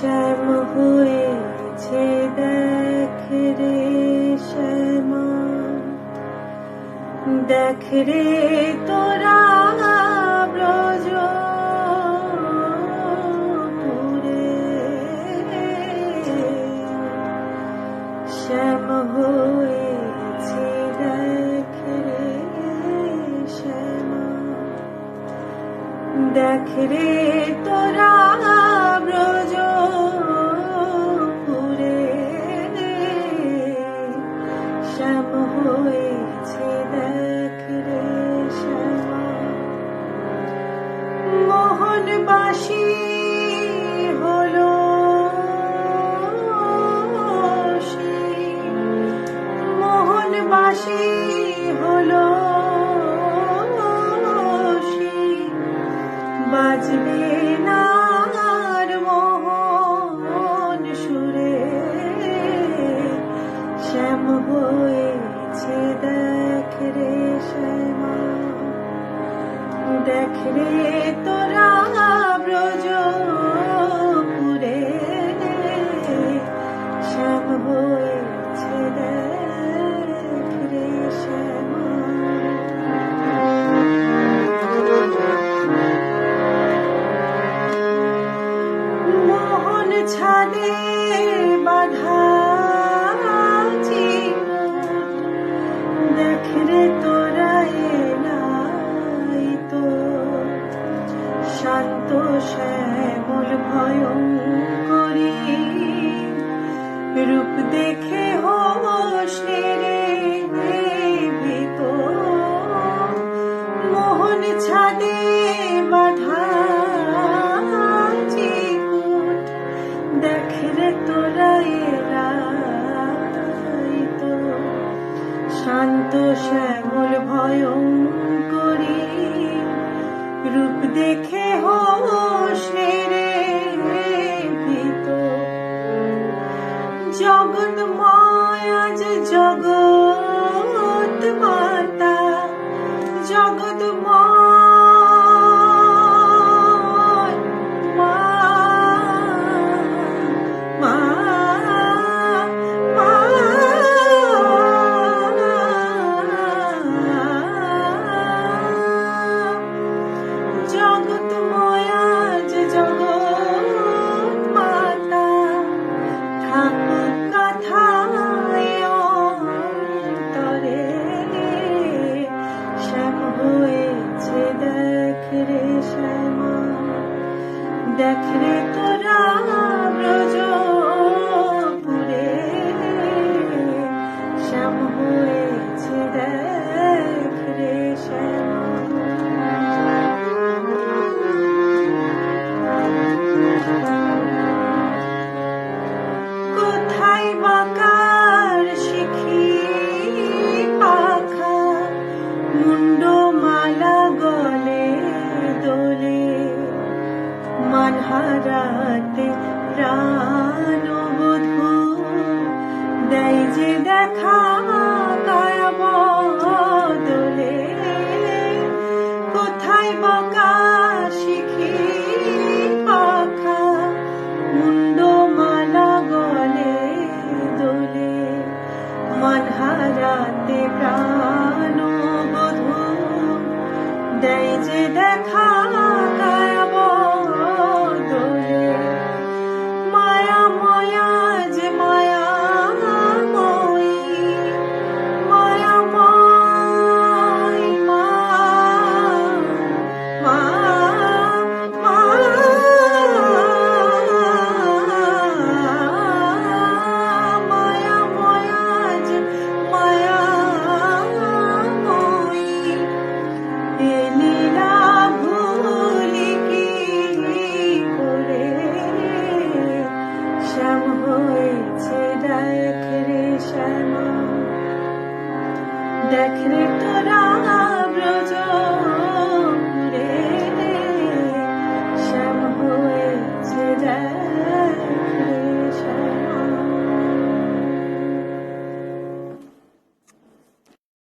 শ্যাম হয়েছে দেখ রে শ্যামা। দেখ রে তোরা ব্রজ শ্যাম হয়েছে দেখ রে শ্যামা। দেখ রে তোরা মোহনবাসী হলো সে। মোহনবাসী হলো সে। বাজবে না মোহন সুরে। দেখ রে শ্যামা। দেখ রে তোরা ব্রজ পুরে শ্যাম হয়েছে মোহন ছাদে রূপ দেখে হোস রে ভীত মোহন ছাদে বাধা দেখ রে তোরা তো শান্ত শ্যামল ভয়ঙ্করী। রূপ দেখে হোস রে জগৎ মানহারাতে প্রাণ দেয় যে দেখা দেখরে তোরা ব্রজ রে শ্যাম হয়েছে যায়